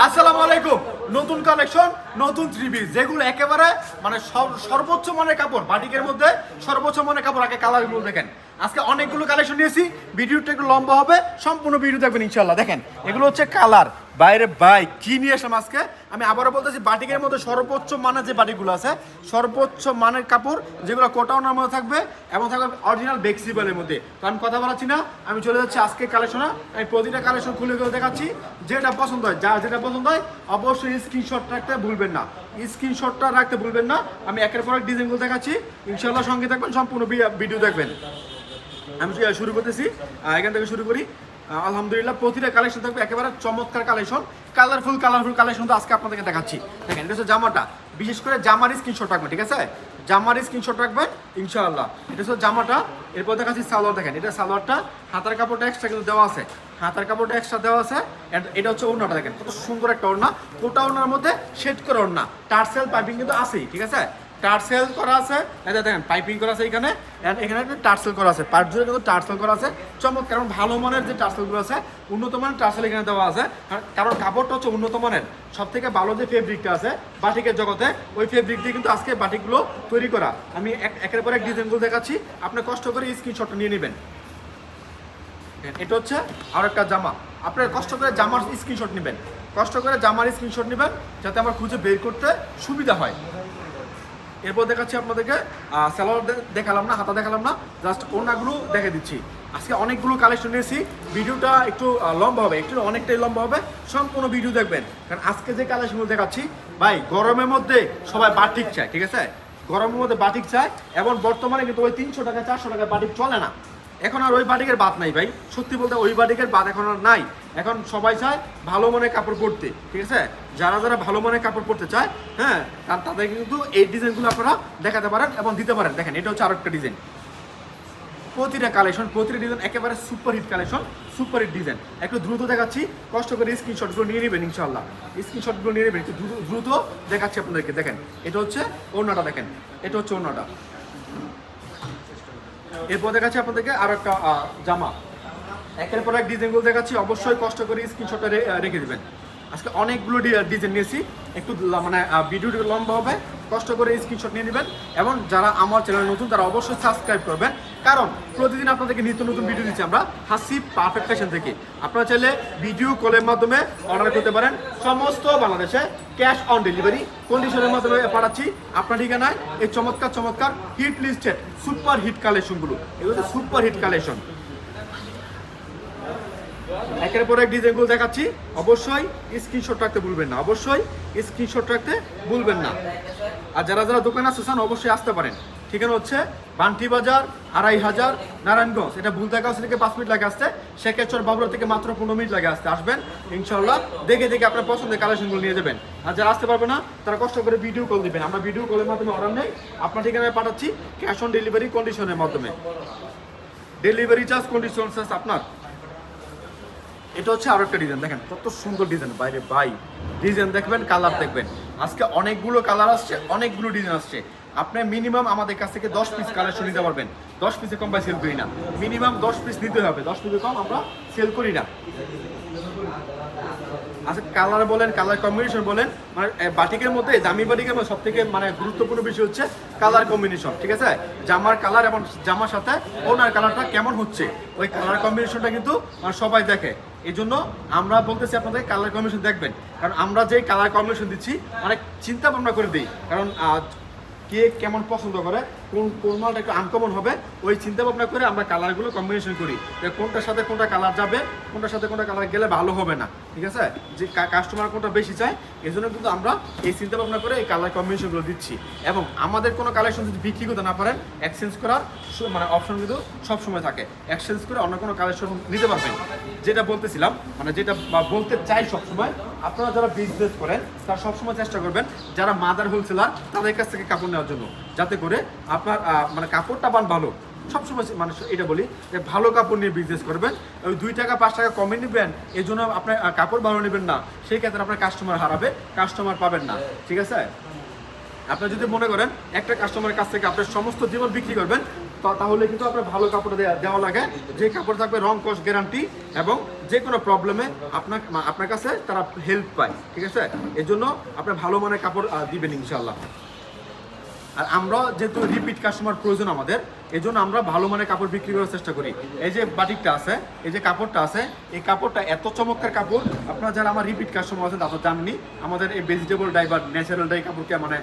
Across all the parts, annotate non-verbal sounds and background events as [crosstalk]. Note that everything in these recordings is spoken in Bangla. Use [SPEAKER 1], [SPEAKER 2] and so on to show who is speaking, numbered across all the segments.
[SPEAKER 1] আসসালামু আলাইকুম। নতুন কালেকশন নতুন থ্রি পিস যেগুলো একেবারে মানে সর- সর্বোচ্চ মানের কাপড়, বাটিকের মধ্যে সর্বোচ্চ মানের কাপড়, আগে কালারগুলো দেখেন। আজকে অনেকগুলো কালেকশন নিয়েছি, ভিডিওটা একটু লম্বা হবে, সম্পূর্ণ ভিডিও দেখবেন ইনশাল্লাহ দেখেন, এগুলো হচ্ছে কালার বাইরে বাই কি নিয়ে আসলাম আজকে? আমি আবারও বলতেছি, বাটিকের মধ্যে সর্বোচ্চ মানের যে বাটিকগুলো আছে, সর্বোচ্চ মানের কাপড়, যেগুলো কোটাউনের মধ্যে থাকবে এবং থাকবে অরিজিনাল বেক্সিবলের মধ্যে। তো আমি কথা বলাচ্ছি না, আমি চলে যাচ্ছি আজকে কালেকশনে আমি প্রতিটা কালেকশন খুলে খুলে দেখাচ্ছি, যেটা পছন্দ হয়, যার যেটা পছন্দ হয়, অবশ্যই স্ক্রিনশট রাখতে ভুলবেন না। স্ক্রিনশটটা রাখতে ভুলবেন না, আমি একের পর এক ডিজাইনগুলো দেখাচ্ছি। ইনশাল্লাহ সঙ্গে থাকবেন, সম্পূর্ণ ভিডিও দেখবেন। আমি শুরু করতেছি এখান থেকে শুরু করি। আলহামদুলিল্লাহ, প্রতিটা কালেকশন থাকবে একেবারে চমৎকার কালেকশন কালারফুল কালারফুল কালেকশন তো আজকে আপনাদেরকে দেখাচ্ছি। দেখেন, এটা হচ্ছে জামাটা। বিশেষ করে জামার স্ক্রিনশট রাখবেন, ঠিক আছে? জামার স্ক্রিনশট রাখবেন, ইনশাআল্লাহ। এটা হচ্ছে জামাটা। এরপর দেখাচ্ছি সালোয়ার, দেখেন, এটা সালোয়ারটা। হাতার কাপড়টা এক্সট্রা কিন্তু দেওয়া আছে। হাতার কাপড়টা এক্সট্রা দেওয়া আছে। এটা হচ্ছে ওড়নাটা, দেখেন, কত সুন্দর একটা ওড়না। গোটা ওড়নার মধ্যে শেড করে ওড়না। টার্সেল পাইপিং কিন্তু আছেই, ঠিক আছে? টার্সেল করা আছে। যে দেখেন, পাইপিং করা আছে এখানে। এখানে একটা টার্সেল করা আছে। পার্ট জুড়ে কিন্তু টার্সেল করা আছে। চমক কারণ ভালো মানের যে টার্সেলগুলো আছে, উন্নত মানের টার্সেল এখানে দেওয়া আছে। কারণ কাপড়টা হচ্ছে উন্নত মানের। সব থেকে ভালো যে ফেব্রিকটা আছে, বাটিকের জগতে, ওই ফেব্রিক দিয়ে কিন্তু আজকে বাটিকগুলো তৈরি করা। আমি এক- একের পর এক ডিজাইনগুলো দেখাচ্ছি। আপনি কষ্ট করে স্ক্রিনশটটা নিয়ে নেবেন। এটা হচ্ছে আর একটা জামা। আপনার কষ্ট করে জামার স্ক্রিনশট নেবেন। কষ্ট করে জামার স্ক্রিনশট নেবেন, যাতে আমার খুঁজে বের করতে সুবিধা হয়। এরপর দেখাচ্ছি আপনাদেরকে স্যালোয়ার দেখালাম না, হাতা দেখালাম না জাস্ট ওনাগুলো দেখে দিচ্ছি। আজকে অনেকগুলো কালেকশন নিয়েছি, ভিডিওটা একটু লম্বা হবে, একটু অনেকটাই লম্বা হবে, সম্পূর্ণ ভিডিও দেখবেন। কারণ আজকে যে কালেকশনগুলো দেখাচ্ছি, ভাই, গরমের মধ্যে সবাই বাটিক চায়, ঠিক আছে? গরমের মধ্যে বাটিক চায়, এবং বর্তমানে কিন্তু ওই তিনশো টাকা, চারশো টাকা বাটিক চলে না। এখন আর ওই বাটিকের বাদ নাই ভাই। সত্যি বলতে ওই বাটিকের বাদ এখন আর নাই। এখন সবাই চায় ভালো মানের কাপড় পরতে, ঠিক আছে? যারা যারা ভালো মানের কাপড় পরতে চায় হ্যাঁ তাদের কিন্তু এই ডিজাইনগুলো আপনারা দেখাতে পারেন এবং দিতে পারেন। দেখেন, এটা হচ্ছে আরেকটা ডিজাইন। প্রতিটা কালেকশন প্রতিটা ডিজাইন একেবারে super hit collection super hit design. একটু দ্রুত দেখাচ্ছি, কষ্ট করে স্ক্রিনশটগুলো নিয়ে নেবেন ইনশাল্লাহ স্ক্রিনশটগুলো নিয়ে নেবেন, একটু দ্রুত দেখাচ্ছি আপনাদেরকে। দেখেন, এটা হচ্ছে ওড়নাটা, দেখেন, এটা হচ্ছে ওড়নাটা। এরপর দেখাচ্ছি আপনাদেরকে আর একটা জামা। একের পর এক ডিজাইনগুলো দেখাচ্ছি। অবশ্যই কষ্ট করে স্ক্রিনশটটা রেখে দিবেন। আজকে অনেকগুলো ডিজাইন নিয়েছি। একটু মানে ভিডিওটি লম্বা হবে, কষ্ট করে স্ক্রিনশট নিয়ে নেবেন। এবং যারা আমার চ্যানেল নতুন, তারা অবশ্যই সাবস্ক্রাইব করবেন। কারণ প্রতিদিন আপনাদেরকে নিত্য নতুন ভিডিও দিচ্ছি আমরা হাসি পারফেক্ট ফ্যাশন থেকে। আপনারা চাইলে ভিডিও কলের মাধ্যমে অর্ডার করতে পারেন। সমস্ত বাংলাদেশে ক্যাশ অন ডেলিভারি কন্ডিশনের মাধ্যমে পাঠাচ্ছি। আপনার ঠিকানায় এই চমৎকার চমৎকার হিট লিস্টেড সুপার হিট কালেকশনগুলো এগুলো সুপার হিট কালেকশন একের পর এক ডিজাইনগুলো দেখাচ্ছি। অবশ্যই স্ক্রিনশট রাখতে ভুলবেন না। অবশ্যই স্ক্রিনশট রাখতে ভুলবেন না। আর যারা যারা দোকানে আসতে চান অবশ্যই আসতে পারেন। ঠিকানা হচ্ছে বান্টি বাজার, আড়াই হাজার, নারায়ণগঞ্জ। এটা ভুল দেখা থেকে পাঁচ মিনিট লাগে আসতে। শেখেচর বাবুরা থেকে মাত্র পনেরো মিনিট লাগে আসতে। আসবেন ইনশাল্লাহ দেখে দেখে আপনার পছন্দের কালেকশনগুলো নিয়ে যাবেন। আর যারা আসতে পারবে না, তারা কষ্ট করে ভিডিও কল দিবেন। আমরা ভিডিও কলের মাধ্যমে অর্ডার নেই। আপনার ঠিকানায় পাঠাচ্ছি ক্যাশ অন ডেলিভারি কন্ডিশনের মাধ্যমে। ডেলিভারি চার্জ কন্ডিশন চার্জ আপনার। এটা হচ্ছে আরও একটা ডিজাইন দেখেন কত সুন্দর ডিজাইন বাইরে বাই ডিজাইন দেখবেন কালার দেখবেন। আজকে অনেকগুলো কালার আসছে, অনেকগুলো ডিজাইন আসছে। আপনি মিনিমাম আমাদের কাছ থেকে দশ পিস কালেকশন নিতে পারবেন। দশ পিসে কম বাই সেল করি না। মিনিমাম দশ পিস নিতে হবে, দশ পিসে কম আমরা সেল করি না। আচ্ছা কালার বলেন কালার কম্বিনেশন বলেন মানে বাটিকের মধ্যে, দামি বাটিকের মধ্যে সব থেকে মানে গুরুত্বপূর্ণ বিষয় হচ্ছে কালার কম্বিনেশন ঠিক আছে? জামার কালার এবং জামার সাথে ওনার কালারটা কেমন হচ্ছে? ওই কালার কম্বিনেশনটা কিন্তু মানে সবাই দেখে। এই জন্য আমরা বলতেছি আপনাদের কালার কম্বিনেশন দেখবেন। কারণ আমরা যেই কালার কম্বিনেশন দিচ্ছি অনেক চিন্তা ভাবনা করে দিই। কারণ কে কেমন পছন্দ করে কোন কোন মালটা একটু আনকমন হবে, ওই চিন্তা ভাবনা করে আমরা কালারগুলো কম্বিনেশন করি। কোনটার সাথে কোনটা কালার যাবে, কোনটার সাথে কোনটা কালার গেলে ভালো হবে না। ঠিক আছে? যে কাস্টমার কোনটা বেশি চায় এই জন্য কিন্তু আমরা এই চিন্তা ভাবনা করে এই কালার কম্বিনেশনগুলো দিচ্ছি। এবং আমাদের কোনো কালেকশন যদি বিক্রি করতে না পারেন এক্সচেঞ্জ করার মানে অপশন কিন্তু সবসময় থাকে। এক্সচেঞ্জ করে অন্য কোনো কালেকশন নিতে পারবেন। যেটা বলতেছিলাম মানে যেটা বলতে চাই সবসময়, আপনারা যারা বিজনেস করেন, তারা সবসময় চেষ্টা করবেন যারা মাদার হোলসেলার তাদের কাছ থেকে কাপড় নেওয়ার জন্য। যাতে করে আপনার মানে কাপড়টা পান ভালো। সবসময় মানুষ এটা বলি যে ভালো কাপড় নিয়ে বিজনেস করবেন। ওই দুই টাকা, পাঁচ টাকা কমে নেবেন এই জন্য আপনার কাপড় ভালো নেবেন না। সেই ক্ষেত্রে আপনার কাস্টমার হারাবে কাস্টমার পাবেন না। ঠিক আছে? আপনি যদি মনে করেন একটা কাস্টমারের কাছ থেকে আপনার সমস্ত জীবন বিক্রি করবেন তাহলে কিন্তু আপনার ভালো কাপড় দেওয়া লাগে। যে কাপড় থাকবে রং, কস গ্যারান্টি এবং যে কোনো প্রবলেমে আপনার আপনার কাছে তারা হেল্প পায়। ঠিক আছে? এর জন্য আপনি ভালো মানের কাপড় দিবেন ইনশাল্লাহ আর আমরা যেহেতু রিপিট কাস্টমার প্রয়োজন আমাদের এই জন্য আমরা ভালো মানের কাপড় বিক্রি করার চেষ্টা করি। এই যে বাটিকটা আছে, এই যে কাপড়টা আছে, এই কাপড়টা এত চমৎকার কাপড়, আপনারা যারা আমার রিপিট কাস্টমার আছেন, তারা জাননি আমাদের এই ভেজিটেবল ডাই বা ন্যাচারাল ডাই কাপড় মানে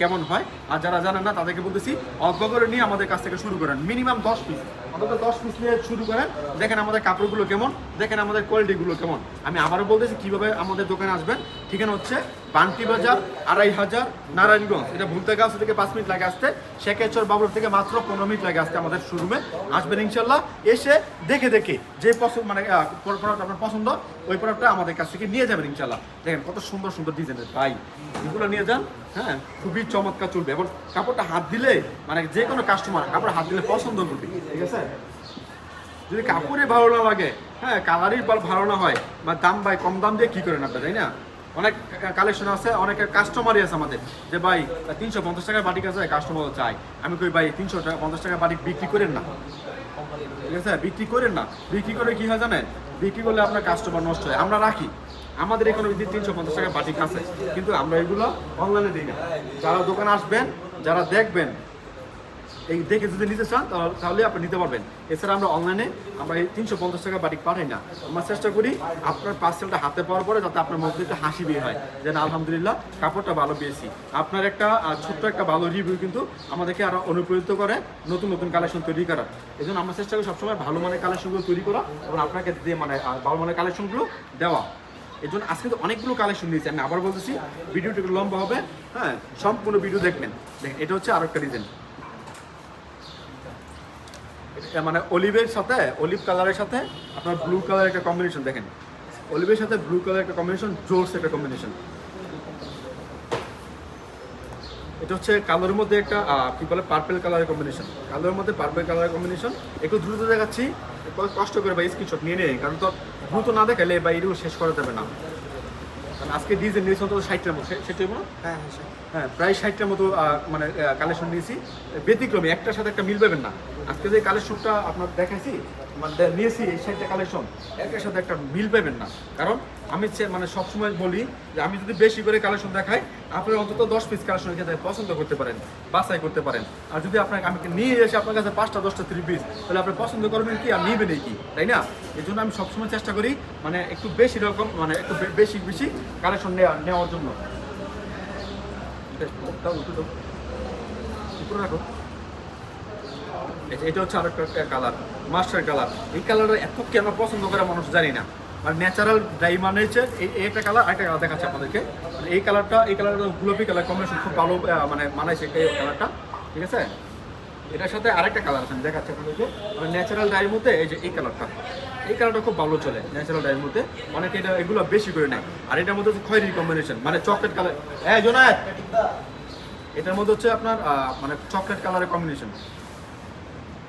[SPEAKER 1] কেমন হয়। আর যারা জানেন না, তাদেরকে বলতেছি অজ্ঞ করে নিয়ে আমাদের কাছ থেকে শুরু করেন। মিনিমাম দশ পিস অন্তত দশ পিস নিয়ে শুরু করেন। দেখেন আমাদের কাপড়গুলো কেমন, দেখেন আমাদের কোয়ালিটিগুলো কেমন। আমি আবারও বলতেছি কীভাবে আমাদের দোকানে আসবেন। ঠিকানা হচ্ছে বান্টি বাজার, আড়াই হাজার, নারায়ণগঞ্জ। এটা ভুলতে গাছ থেকে পাঁচ মিনিট লাগে আসতে। শেখেচর বাবুর থেকে মাত্র পনেরো মিনিট লাগে আসতে আমাদের শোরুমে আসবেন ইনশাল্লাহ। এসে দেখে দেখে যে পছন্দ মানে প্রোডাক্ট আপনার পছন্দ, ওই প্রোডাক্টটা আমাদের কাছ থেকে নিয়ে যাবেন ইনশাল্লাহ। দেখেন কত সুন্দর সুন্দর ডিজাইনের ভাই। এগুলো নিয়ে যান। হ্যাঁ খুবই চমৎকার চলবে। এবং কাপড়টা হাত দিলে মানে যে কোনো কাস্টমার কাপড় হাত দিলে পছন্দ করবে, ঠিক আছে? যদি কাপড়ে ভালো না লাগে হ্যাঁ কালারই ভালো না হয়, বা দাম ভাই কম দাম দিয়ে কি করেন আপনি তাই না? অনেক কালেকশন আছে, অনেকের কাস্টমারই আছে আমাদের, যে ভাই তিনশো পঞ্চাশ টাকার বাটিক আছে কাস্টমার চাই আমি কই, ভাই, তিনশো টাকা, পঞ্চাশ টাকার বাটিক বিক্রি করেন না। ঠিক আছে? বিক্রি করেন না। বিক্রি করে কি হয় জানেন? বিক্রি করলে আপনার কাস্টমার নষ্ট হয়। আমরা রাখি। আমাদের এখানে তিনশো পঞ্চাশ টাকা বাটিক আছে, কিন্তু আমরা এগুলো অনলাইনে দিই না। যারা দোকানে আসবেন, যারা দেখবেন, এই দেখে যদি নিতে চান, তাহলে- আপনি নিতে পারবেন। এছাড়া আমরা অনলাইনে আমরা এই তিনশো পঞ্চাশ টাকা বাটিক পাঠাই না। আমরা চেষ্টা করি আপনার পার্সেলটা হাতে পাওয়ার পরে যাতে আপনার মধ্যে একটা হাসি বের হয় যেন আলহামদুলিল্লাহ, কাপড়টা ভালো পেয়েছি। আপনার একটা ছোট্ট একটা ভালো রিভিউ কিন্তু আমাদেরকে আরও অনুপ্রেরিত করে, নতুন নতুন কালেকশন তৈরি করার। এই জন্য আমরা চেষ্টা করি সবসময় ভালো মানের কালেকশনগুলো তৈরি করা এবং আপনাকে দিয়ে মানে ভালো মানের কালেকশনগুলো দেওয়া। এই জন্য আজকে তো অনেকগুলো কালেকশন দিয়েছি আমি আবার বলতেছি ভিডিওটা একটু লম্বা হবে। হ্যাঁ সম্পূর্ণ ভিডিও দেখবেন। দেখেন, এটা হচ্ছে আরও একটা ডিজাইন মানে অলিভের সাথে অলিভ কালারের সাথে আপনার ব্লু কালার একটা কম্বিনেশন দেখেন। অলিভের সাথে ব্লু কালার একটা কম্বিনেশন জোরস একটা কম্বিনেশন এটা হচ্ছে কালোর মধ্যে একটা কি বলে পার্পেল কালারের কম্বিনেশন কালোর মধ্যে পার্পেল কালারের কম্বিনেশন একটু দ্রুত দেখাচ্ছি কষ্ট করে বা স্ক্রিনশট নিয়ে নেই, কারণ তো দ্রুত না দেখালে বা এরকম শেষ করা যাবে না। আজকে ডিজেল নিয়েছি অন্তত ষাটটার মতো। সেটাই বলো?
[SPEAKER 2] হ্যাঁ হ্যাঁ
[SPEAKER 1] হ্যাঁ প্রায় ষাটটার মতো মানে কালেকশন নিয়েছি। ব্যতিক্রমে একটার সাথে একটা মিল পাবেন না। আজকে যে কালেকশনটা আপনার দেখাইছি মানে নিয়েছি এই ষাটটা কালেকশন একটার সাথে একটা মিল পাবেন না। কারণ আমি মানে সবসময় বলি যে আমি যদি বেশি করে কালেকশন দেখাই, আপনি অন্তত দশ পিস কালেকশন এখানে পছন্দ করতে পারেন, বাছাই করতে পারেন। আর যদি আপনাকে আমি নিয়ে এসে আপনার কাছে পাঁচটা, দশটা থ্রি পিস তাহলে আপনি পছন্দ করবেন কি আর নিবেন কি, তাই না? এই জন্য আমি সবসময় চেষ্টা করি মানে একটু বেশি রকম মানে একটু বেশি বেশি কালেকশন নেওয়া নেওয়ার জন্য। এটা হচ্ছে আরেকটা কালার মাস্টার কালার এই কালারটা এত কেন পছন্দ করে মানুষ জানি না। আর ন্যাচারাল ডাই মানে হচ্ছে এই একটা কালার আরেকটা কালার দেখাচ্ছে আপনাদেরকে। এই কালারটা এই কালারটা গোলাপি কালার কম্বিনেশন খুব ভালো মানে মানাইছে এই কালারটা ঠিক আছে? এটার সাথে আরেকটা কালার আছে দেখাচ্ছি আপনাদেরকে। মানে ন্যাচারাল ডাইয়ের মধ্যে এই যে এই কালারটা এই কালারটা খুব ভালো চলে ন্যাচারাল ডাইয়ের মধ্যে অনেকে এটা, এগুলো বেশি করে নেয়। আর এটার মধ্যে হচ্ছে খয়েরি কম্বিনেশন মানে চকলেট কালার হ্যাঁ জোনায়েত এটার মধ্যে হচ্ছে আপনার মানে চকলেট কালারের কম্বিনেশন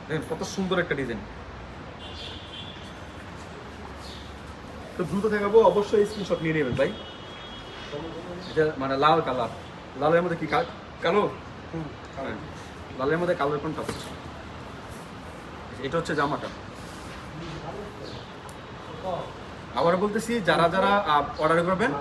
[SPEAKER 1] দেখেন কত সুন্দর একটা ডিজাইন তো দ্রুত দেখাবো অবশ্যই স্ক্রিনশট নিয়ে নেবেন ভাই। এটা মানে লাল কালার। লালের মধ্যে কি কালো? হ্যাঁ, লালের মধ্যে কালোর কোনটা? এটা হচ্ছে জামাটা। আবার বলতেছি যারা যারা অর্ডার করবেন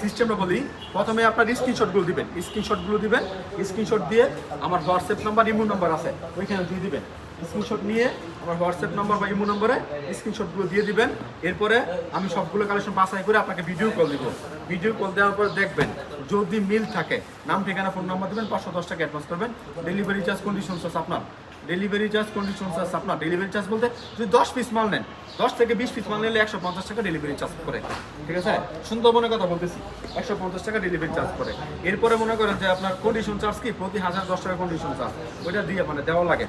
[SPEAKER 1] সিস্টেমটা বলি প্রথমে আপনার স্ক্রিনশটগুলো দিবেন। স্ক্রিনশটগুলো দিবেন স্ক্রিনশট দিয়ে আমার হোয়াটসঅ্যাপ নাম্বার ইমো নাম্বার আছে ওইখানে দিয়ে দিবেন। স্ক্রিনশট নিয়ে আমার হোয়াটসঅ্যাপ নম্বর বা ইমো নম্বরে স্ক্রিনশটগুলো দিয়ে দিবেন। এরপরে আমি সবগুলো কালেকশন বাছাই করে আপনাকে ভিডিও কল দিব। ভিডিও কল দেওয়ার পর দেখবেন যদি মিল থাকে, নাম, ঠিকানা, ফোন নাম্বার দেবেন, পাঁচশো দশ টাকা অ্যাডভান্স করবেন। ডেলিভারি চার্জ কন্ডিশন আছে আপনার। ডেলিভারি চার্জ কন্ডিশন আছে আপনার। ডেলিভারি চার্জ বলতে যদি দশ পিস মাল নেন, দশ থেকে বিশ পিস মাল নিলে একশো পঞ্চাশ টাকা ডেলিভারি চার্জ করে। ঠিক আছে? সুন্দরবনের কথা বলতেছি, একশো পঞ্চাশ টাকা ডেলিভারি চার্জ করে। এরপরে মনে করেন যে আপনার কন্ডিশন চার্জ কি? প্রতি হাজার দশ টাকা কন্ডিশন চার্জ ওইটা দিয়ে মানে দেওয়া লাগে।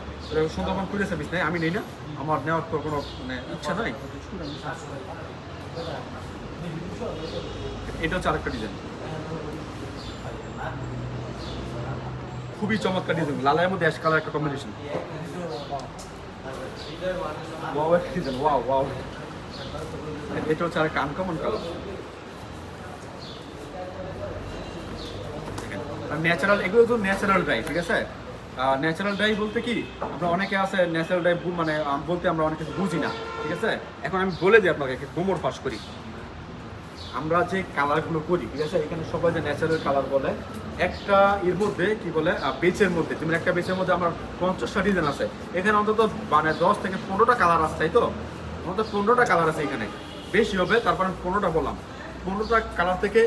[SPEAKER 1] সুন্দরবন খুলে সার্ভিস নেই? আমি নেই না। আমার নেওয়ার তো কোনো মানে ইচ্ছা নাই। এটা হচ্ছে আরেকটা ডিজাইন খুবই চমৎকার ডিজাইন লালের মধ্যে অ্যাশ কালার একটা কম্বিনেশন ওয়াও ওয়াও এটা হচ্ছে আরেকটা আনকমন কালার আর ন্যাচারাল এগুলো তো ন্যাচারাল ডাই ঠিক আছে? ন্যাচারাল ডাই বলতে কি, আমরা অনেকে আছে ন্যাচারাল ডাই মানে বলতে আমরা অনেক বুঝি না, ঠিক আছে? এখন আমি বলে দিই আপনাকে গোমর ফাঁস করি। আমরা যে কালারগুলো করি, ঠিক আছে? এখানে সবাই যে ন্যাচারাল কালার বলে একটা এর মধ্যে, কি বলে বেচের মধ্যে তুমি একটা বেচের মধ্যে আমার পঞ্চাশটা ডিজাইন আছে। এখানে অন্তত মানে দশ থেকে পনেরোটা কালার আছে, তাই তো? অন্তত পনেরোটা কালার আছে এখানে। বেশি হবে, তারপর আমি পনেরোটা বললাম। পনেরোটা কালার থেকে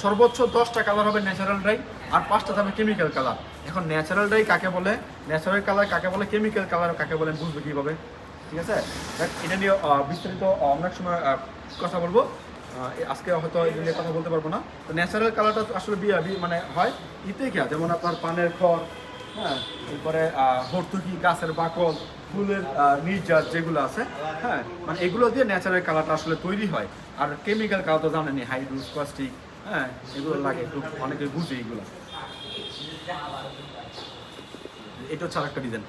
[SPEAKER 1] সর্বোচ্চ দশটা কালার হবে ন্যাচারাল ড্রাই আর পাঁচটা থাকবে কেমিক্যাল কালার এখন ন্যাচারাল ড্রাই কাকে বলে? ন্যাচারাল কালার কাকে বলে? কেমিক্যাল কালার কাকে বলে? বুঝবে কীভাবে। ঠিক আছে? এটা নিয়ে বিস্তারিত অনেক সময় কথা বলব। আজকে হয়তো এই নিয়ে কথা বলতে পারব না। তো ন্যাচারাল কালারটা আসলে বিয়া মানে হয় ইতে কি যেমন আপনার পানের খড় হ্যাঁ এরপরে হর্তুকি গাছের বাকল ফুলের আহ, নির্যাস যেগুলো আছে হ্যাঁ মানে এগুলো দিয়ে ন্যাচারাল কালারটা আসলে তৈরি হয়। আর কেমিক্যাল কালার তো জানেনি হাইড্রোস প্লাস্টিক হ্যাঁ এগুলো লাগে একটু অনেকে বুঝে এগুলো। এটা হচ্ছে আরেকটা ডিজাইন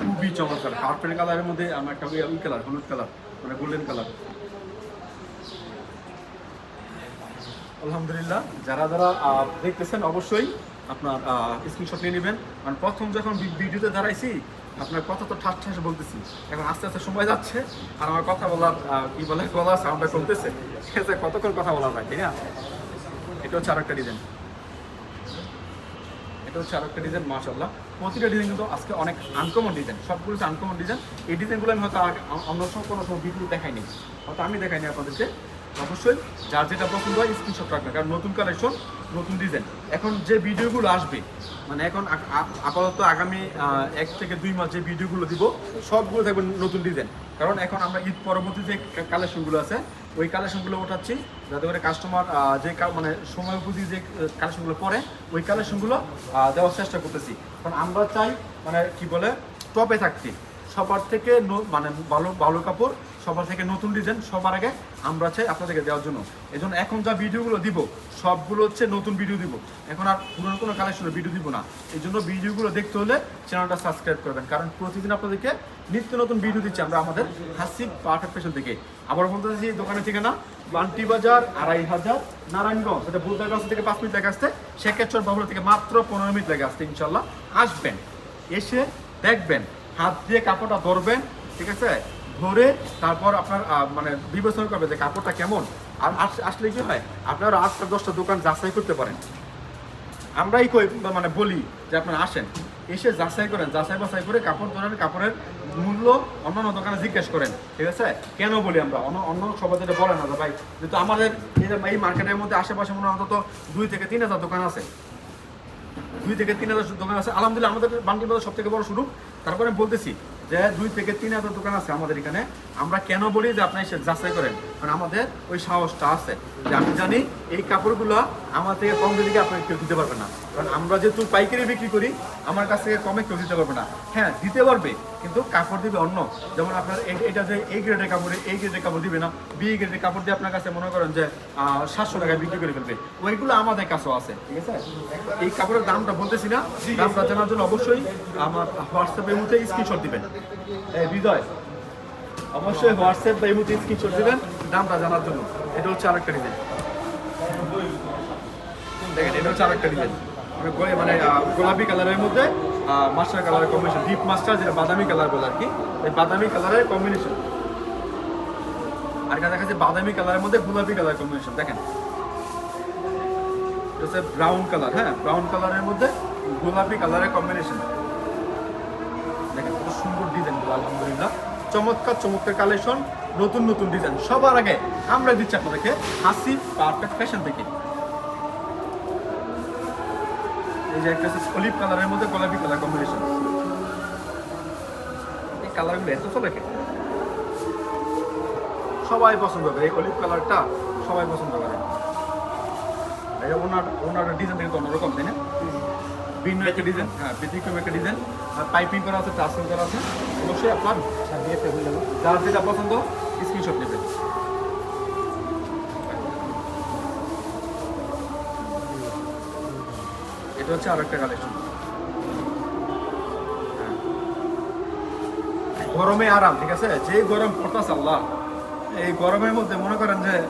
[SPEAKER 1] খুবই চমৎকার। পার্পেল কালারের মধ্যে আমার একটা ওই কালার হলুদ কালার মানে গোল্ডেন কালার আলহামদুলিল্লাহ, যারা যারা দেখতেছেন অবশ্যই আপনার স্ক্রিনশট নিয়ে নেবেন। কারণ প্রথম যখন ভিডিওতে দাঁড়াইছি, আপনার কথা তো ঠাস ঠাস বলতেছি। এখন আস্তে আস্তে সময় যাচ্ছে আর আমার কথা বলার কি বলে, গলা সাউন্ডটা কমতেছে ঠিক আছে, কতক্ষণ কথা বলা যায়, তাই না? এটা হচ্ছে আরেকটা ডিজাইন এটা হচ্ছে আরেকটা ডিজাইন মাশাল্লাহ প্রতিটা ডিজাইন কিন্তু আজকে অনেক আনকমন ডিজাইন সবগুলো আনকমন ডিজাইন এই ডিজাইনগুলো আমি হয়তো অন্য সময় কোনো সময় ভিডিও দেখাইনি। হয়তো আমি দেখাইনি আপনাদেরকে। অবশ্যই যার যেটা পছন্দ হয় স্ক্রিনশট রাখবেন, কারণ নতুন কালেকশন নতুন ডিজাইন এখন যে ভিডিওগুলো আসবে মানে এখন আপাতত আগামী এক থেকে দুই মাস যে ভিডিওগুলো দিব, সবগুলো থাকবে নতুন ডিজাইন কারণ এখন আমরা ঈদ পরবর্তী যে কালেকশনগুলো আছে, ওই কালেকশনগুলো ওঠাচ্ছি, যাতে করে কাস্টমার যে মানে সময় উপযোগী যে কালেকশনগুলো পরে ওই কালেকশনগুলো দেওয়ার চেষ্টা করতেছি। কারণ আমরা চাই মানে কি বলে টপে থাকতে। সবার থেকে মানে ভালো ভালো কাপড় সবার থেকে নতুন ডিজাইন সবার আগে আমরা চাই আপনাদেরকে দেওয়ার জন্য। এই জন্য এখন যা ভিডিওগুলো দিব, সবগুলো হচ্ছে নতুন ভিডিও দিব। এখন আর পুরনো কোনো কালেকশনের ভিডিও দিব না। এই জন্য ভিডিওগুলো দেখতে হলে চ্যানেলটা সাবস্ক্রাইব করবেন কারণ প্রতিদিন আপনাদেরকে নিত্য নতুন ভিডিও দিচ্ছি আমরা আমাদের হাসিব পারফেক্ট ফ্যাশন থেকে আবার বলতে চাচ্ছি দোকানের ঠিকানা, বান্টি বাজার, আড়াই হাজার, নারায়ণগঞ্জ। এটা বুলদাগঞ্জ থেকে পাঁচ মিনিট লেগে আসতে শেখেশ্বর বাবুরা থেকে মাত্র পনেরো মিনিট লেগে আসতে ইনশাল্লাহ আসবেন, এসে দেখবেন, হাত দিয়ে কাপড়টা ধরবেন, ঠিক আছে? ধরে তারপর আপনার মানে বিবেচনা করবে যে কাপড়টা কেমন। আর আসলে কি হয়? আপনারা আটটা দশটা দোকান যাচাই করতে পারেন। আমরাই কই মানে বলি যে আপনারা আসেন। এসে যাচাই করেন, যাচাই বাছাই করে কাপড় ধরেন, কাপড়ের মূল্য অন্যান্য দোকানে জিজ্ঞেস করেন। ঠিক আছে? কেন বলি আমরা? অন্য অন্য সবাই যেটা বলে না ভাই, যেহেতু আমাদের এই মার্কেটের মধ্যে আশেপাশে মনে অন্তত দুই থেকে তিন হাজার দোকান আছে। দুই থেকে তিন হাজার দোকান আছে। আলহামদুলিল্লাহ, আমাদের বান্টি বাজার সব থেকে বড় শুরু তারপরে বলতেছি যে দুই থেকে তিন হাজার দোকান আছে আমাদের এখানে। আমরা কেন বলি যে আপনি এসে যাচাই করেন? কারণ আমাদের ওই সাহসটা আছে যে আমি জানি এই কাপড়গুলো আমার থেকে কম দিকে আপনাকে কেউ দিতে পারবে না। কারণ আমরা যেহেতু পাইকারি বিক্রি করি আমার কাছ থেকে কমে কেউ দিতে পারবে না। হ্যাঁ দিতে পারবে কিন্তু কাপড় দিবে অন্য। যেমন আপনার এটা যে এই গ্রেডের কাপড়ে এই গ্রেডের কাপড় দিবে না। বি গ্রেডের কাপড় দিয়ে আপনার কাছে মনে করেন যে সাতশো টাকায় বিক্রি করে ফেলবে। ওইগুলো আমাদের কাছেও আছে ঠিক আছে? এই কাপড়ের দামটা বলতেছি না। দামটা জানার জন্য অবশ্যই আমার হোয়াটসঅ্যাপের মধ্যে স্ক্রিনশট দিবেন। বিজয় অবশ্যই হোয়াটসঅ্যাপ বা মধ্যে স্ক্রিনশট দিবেন, দামটা জানার জন্য। এটা হচ্ছে আরেকটা ডিজাইন দেখেন, এটা হচ্ছে আরেকটা ডিজাইন মানে গোলাপি কালারের মধ্যে মাস্টার কালারের কম্বিনেশন ডিপ মাস্টার যেটা বাদামি কালার বলে আর কি, এই বাদামি কালারের কম্বিনেশন আর দেখা যাচ্ছে বাদামি কালারের মধ্যে গোলাপি কালার কম্বিনেশন দেখেন। হচ্ছে ব্রাউন কালার হ্যাঁ? ব্রাউন কালারের মধ্যে গোলাপি কালারের কম্বিনেশন দেখেন, কত সুন্দর ডিজাইন আলহামদুলিল্লাহ। চমৎকার চমৎকার কালেকশন নতুন নতুন ডিজাইন সবার আগে আমরা দিচ্ছি আপনাদেরকে হাসি পারফেক্ট ফ্যাশন থেকে। এই যে একটা অলিভ কালারের মধ্যে গোলাপি কালার কম্বিনেশন এই কালারগুলো এত চলে সবাই পছন্দ করে। এই অলিভ কালারটা সবাই পছন্দ করে। এই ওনার ওনার ডিজাইন কিন্তু অন্যরকম তাই না? ভিন্ন একটা ডিজাইন হ্যাঁ ব্যতিক্রম একটা ডিজাইন পাইপিং করা আছে টার্সেল করা আছে অবশ্যই আপনার যার যেটা পছন্দ স্ক্রিনশট নেবেন। এটা হচ্ছে আরেকটা কালেকশন গরমে আরাম ঠিক আছে? যে গরম পড়তাছে আল্লাহ এই গরমের মধ্যে মনে করেন যে [laughs]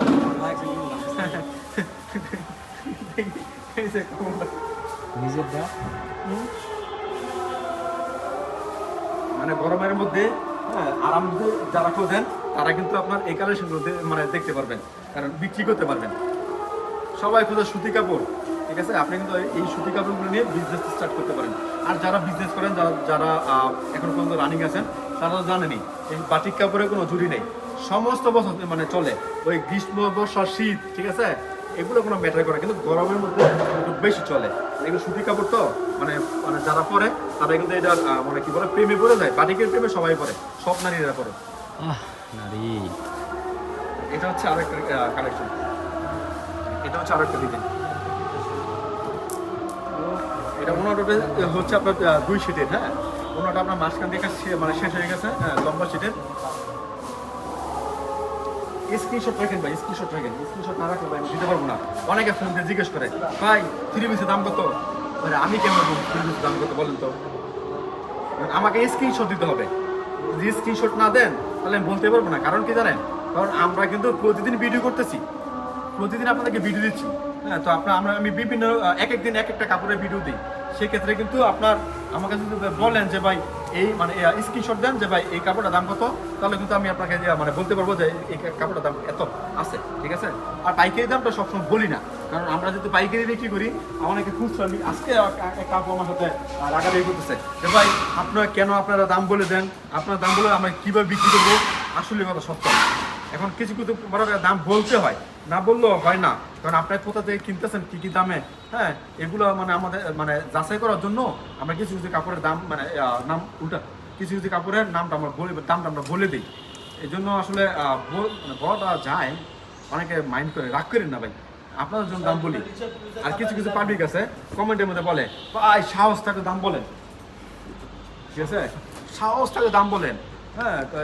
[SPEAKER 2] নিজের
[SPEAKER 1] মানে গরমের মধ্যে হ্যাঁ, আরাম যারা খোঁজেন তারা কিন্তু আপনার এই কালেকশনগুলো মানে দেখতে পারবেন কারণ বিক্রি করতে পারবেন। সবাই খোঁজে সুতি কাপড় ঠিক আছে? আপনি কিন্তু এই- সুতি কাপড়গুলো নিয়ে বিজনেস স্টার্ট করতে পারেন। আর যারা বিজনেস করেন যারা যারা এখনও পর্যন্ত রানিং আছেন তারা তো জানেনই এই বাটিক কাপড়ের কোনো জুড়ি নেই। সমস্ত বছর মানে চলে। ওই গ্রীষ্ম বর্ষা শীত ঠিক আছে? এগুলো কোনো ম্যাটার করে কিন্তু গরমের মধ্যে একটু বেশি চলে। এগুলো সুতি কাপড় তো মানে মানে যারা পরে তারা কিন্তু এটা মানে কি বলে প্রেমে পড়ে যায়। বাটিকের প্রেমে সবাই পরে সব নারীরা পরে
[SPEAKER 2] নারী।
[SPEAKER 1] এটা হচ্ছে আরেকটা কালেকশন এটা হচ্ছে আরেকটা ডিজাইন এটা ওনাটা হচ্ছে আপনার দুই সিটের হ্যাঁ? ওনাটা আপনার মাঝখান থেকে মানে শেষ হয়ে গেছে হ্যাঁ লম্বা সিটের স্ক্রিনশট রাখেন ভাই স্ক্রিনশট রাখেন। স্ক্রিনশট না রাখলে ভাই আমি দিতে পারব না। অনেকে ফোন দিয়ে জিজ্ঞেস করে, ভাই থ্রি পিসের দাম কত? মানে আমি কেমন থ্রি পিসের দাম কত বলেন তো? মানে আমাকে স্ক্রিনশট দিতে হবে। যদি স্ক্রিনশট না দেন, তাহলে আমি বলতে পারব না। কারণ কি জানেন? কারণ আমরা কিন্তু প্রতিদিন ভিডিও করতেছি। প্রতিদিন আপনাদেরকে ভিডিও দিচ্ছি। হ্যাঁ তো আপনার, আমরা, আমি বিভিন্ন এক এক দিন এক একটা কাপড়ের ভিডিও দিই। সেক্ষেত্রে কিন্তু আপনার আমাকে যদি বলেন যে, ভাই এই মানে স্ক্রিনশট দেন যে, ভাই, এই কাপড়টার দাম কত? তাহলে কিন্তু আমি আপনাকে মানে বলতে পারব যে, এই কাপড়টার দাম এত আছে, ঠিক আছে? আর পাইকারি দামটা সবসময় বলি না, কারণ আমরা যদি পাইকারি বিক্রি করি, অনেকে খুচরা আজকে কাপড় আমার সাথে রাগারাগি করতেছে, যে, ভাই, আপনারা কেন আপনারা দাম বলে দেন? আপনার দাম বলে আমরা কীভাবে বিক্রি করব? আসলে কথা সত্য। এখন কিছু কিছু দাম বলতে হয় না বললেও হয় না। কারণ আপনার কোথা থেকে কিনতেছেন, কি কি দামে? হ্যাঁ এগুলো মানে আমাদের মানে যাচাই করার জন্য আমরা কিছু কিছু কাপড়ের দাম মানে নাম উল্টা, কিছু কিছু কাপড়ের নামটা আমরা বলে, দামটা আমরা বলে দিই। এই জন্য আসলে মানে বড়টা যায়, অনেকে মাইন্ড করে, রাগ করেন না ভাই। আপনাদের জন্য দাম বলি। আর কিছু কিছু পাবলিক আছে, কমেন্টের মধ্যে বলে, ভাই, সাহস থাকে দাম বলেন। ঠিক আছে? সাহস থাকে দাম বলেন। হ্যাঁ তো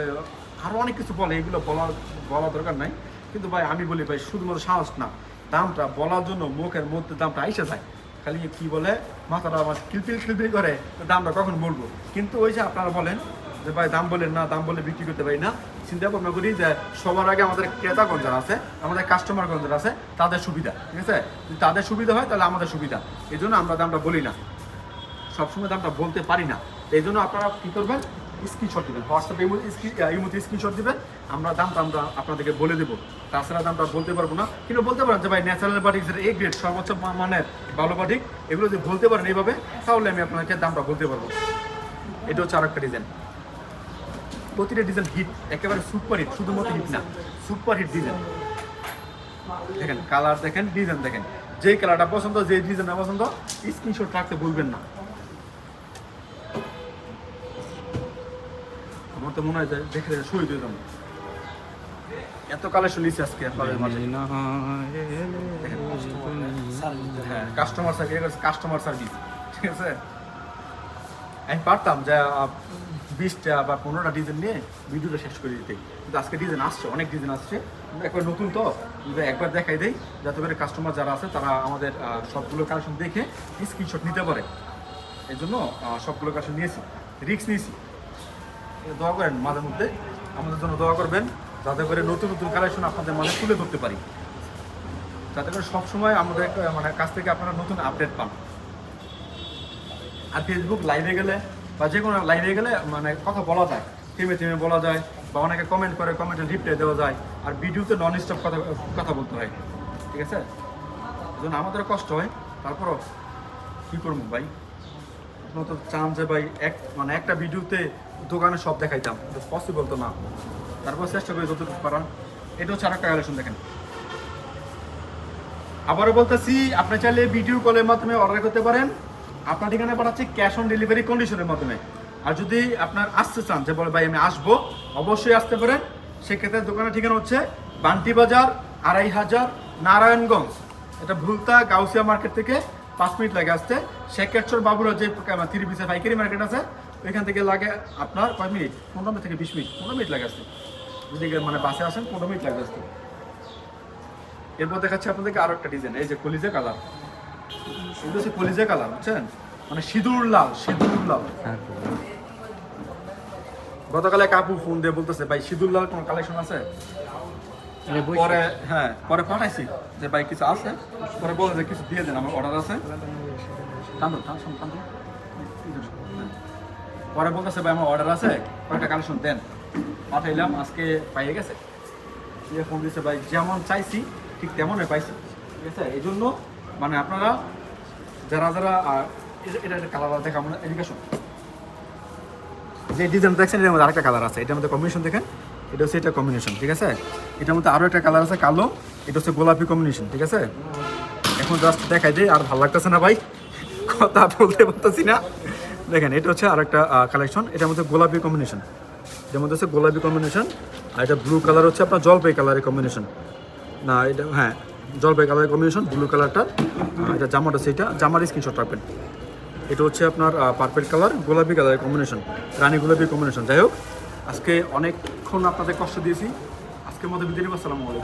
[SPEAKER 1] আরও অনেক কিছু বলে, এগুলো বলা বলা দরকার নাই। কিন্তু ভাই, আমি বলি ভাই, শুধুমাত্র সাহস না, দামটা বলার জন্য মুখের মধ্যে দামটা আইসে যায়। খালি কি বলে, মাথাটা আমার কিলপিল কিলপিল করে দামটা কখন বলব? কিন্তু ওই যে আপনারা বলেন যে ভাই, দাম বলেন না, দাম বলে বিক্রি করতে পারি না, চিন্তা ভাবনা করি যে সবার আগে আমাদের ক্রেতাগণ যারা আছে, আমাদের কাস্টমারগণ যারা আছে, তাদের সুবিধা, ঠিক আছে? যদি তাদের সুবিধা হয়, তাহলে আমাদের সুবিধা। এই জন্য আমরা দামটা বলি না। সবসময় দামটা বলতে পারি না। এই জন্য আপনারা কী করবেন? স্ক্রিনশট দেবেন। হোয়াটসঅ্যাপে ইমোতে স্ক্রিনশট দেবেন। আমরা দামটা আমরা আপনাদেরকে বলে দেবো। তাছাড়া দামটা বলতে পারব না। কিন্তু বলতে পারেন যে, ভাই ন্যাচারাল বাটিক যেটা এ গ্রেড সর্বোচ্চ মানের ভালো বাটিক এগুলো যদি বলতে পারেন এইভাবে, তাহলে আমি আপনাকে দামটা বলতে পারব। এটা হচ্ছে আরেকটা ডিজাইন প্রতিটা ডিজাইন হিট একেবারে সুপার হিট শুধুমাত্র হিট না সুপার হিট ডিজাইন দেখেন কালার দেখেন ডিজাইন দেখেন। যেই কালারটা পছন্দ যে ডিজাইনটা পছন্দ স্ক্রিনশট রাখতে ভুলবেন না। আমার তো মনে হয় যে দেখে দেখে শহীদ হয়ে যাব। এত কালেকশন নিচ্ছে আজকে আপনাদের মাঝে। হ্যাঁ কাস্টমার সার্ভিস কাস্টমার সার্ভিস ঠিক আছে? আমি পারতাম যে বিশটা বা পনেরোটা ডিজাইন নিয়ে ভিডিওটা শেষ করে দিতে। কিন্তু আজকে ডিজাইন আসছে অনেক ডিজাইন আসছে। একবার নতুন তো একবার দেখাই দেই যাতে করে কাস্টমার যারা আছে তারা আমাদের সবগুলো কালেকশন দেখে স্ক্রিনশট নিতে পারে। এই জন্য সবগুলো কালেকশন নিয়েছি রিক্স নিয়েছি। দোয়া করেন মাঝে মধ্যে। আমাদের জন্য দোয়া করবেন, যাতে করে নতুন নতুন কালেকশন আপনাদের মাঝে তুলে ধরতে পারি। যাতে করে সবসময় আমাদের মানে কাছ থেকে আপনারা নতুন আপডেট পান। আর ফেসবুক লাইভে গেলে বা যে কোনো লাইভে গেলে মানে কথা বলা যায় থেমে থেমে বলা যায়, বা অনেকে কমেন্ট করে কমেন্টে রিপ্লাই দেওয়া যায়, আর ভিডিওতে নন স্টপ কথা কথা বলতে হয়। ঠিক আছে? এই জন্য আমাদের কষ্ট হয়। তারপরও কী করব ভাই? আপনার তো চান যে ভাই এক মানে একটা ভিডিওতে দোকানে সব দেখাইতাম। পসিবল তো না। তারপর চেষ্টা করি যতটুকু পারান এটা হচ্ছে আরেকটা কালেকশন দেখেন। আবারও বলতেছি, আপনি চাইলে ভিডিও কলের মাধ্যমে অর্ডার করতে পারেন। আপনার ঠিকানা পাঠাচ্ছি ক্যাশ অন ডেলিভারি কন্ডিশনের মাধ্যমে। আর যদি আপনার আসতে চান, যে বলে, ভাই, আমি আসব। অবশ্যই আসতে পারেন। সেক্ষেত্রে দোকানের ঠিকানা হচ্ছে বান্টি বাজার, আড়াই হাজার, নারায়ণগঞ্জ। এটা ভুলতা, গাউসিয়া মার্কেট থেকে পাঁচ মিনিট লাগে আসতে। শেখেরচর বাবুরা যে থ্রি পিসের পাইকারি মার্কেট আছে ওইখান থেকে লাগে আপনার কয় মিনিট? পনেরো মিনিট থেকে বিশ মিনিট। পনেরো মিনিট লাগে আসতে। যদি মানে বাসে আসেন পনেরো মিনিট লাগবে আসতে। এরপর দেখাচ্ছি আপনাদেরকে আরও একটা ডিজাইন এই যে কলিজা কালার। এগুলো হচ্ছে কলিজা কালার বুঝছেন? মানে সিঁদুর লাল সিঁদুর লাল। গতকালে কাপু ফোন দিয়ে বলতেছে ভাই সিঁদুর লাল কোনো কালেকশন আছে? পরে হ্যাঁ পরে পাঠাইছি যে ভাই কিছু আছে? পরে বলে যে কিছু দিয়ে দেন আমার অর্ডার আছে। টানো টানো টানো পরে বলতেছে, ভাই, আমার অর্ডার আছে, কয়েকটা কালেকশন দেন। পাঠাইলাম, আজকে পাইয়ে গেছে। দিয়ে ফোন দিয়েছে ভাই, যেমন চাইছি, ঠিক তেমনই পাইছি। ঠিক আছে? এই জন্য মানে আপনারা যারা যারা এটা- এটা কালার দেখা আমরা এডুকেশন যে ডিজাইন দেখছেন, এটার মধ্যে আরেকটা কালার আছে। এটার মধ্যে কম্বিনেশন দেখেন, এটা হচ্ছে এটা কম্বিনেশন ঠিক আছে? এটার মধ্যে আরও একটা কালার আছে, কালো, এটা হচ্ছে গোলাপি কম্বিনেশন ঠিক আছে? এখন জাস্ট দেখাই যে আর ভালো লাগতেছে না, ভাই? কথা বলতে পারতেছি না। দেখেন, এটা হচ্ছে আরেকটা কালেকশন এটার মধ্যে গোলাপি কম্বিনেশন এটার মধ্যে হচ্ছে গোলাপি কম্বিনেশন আর এটা ব্লু কালার হচ্ছে আপনার জলপাই কালারের কম্বিনেশন না, এটা হ্যাঁ জলপাই কালারের কম্বিনেশন ব্লু কালারটা এটা জামাটা সেটা জামার স্ক্রিনশট রাখবেন। এটা হচ্ছে আপনার পার্পেল কালার গোলাপি কালারের কম্বিনেশন রানী গোলাপি কম্বিনেশন যাই হোক, আজকে অনেকক্ষণ আপনাদের কষ্ট দিয়েছি। আজকের মধ্যে বিদায় আসসালামু আলাইকুম।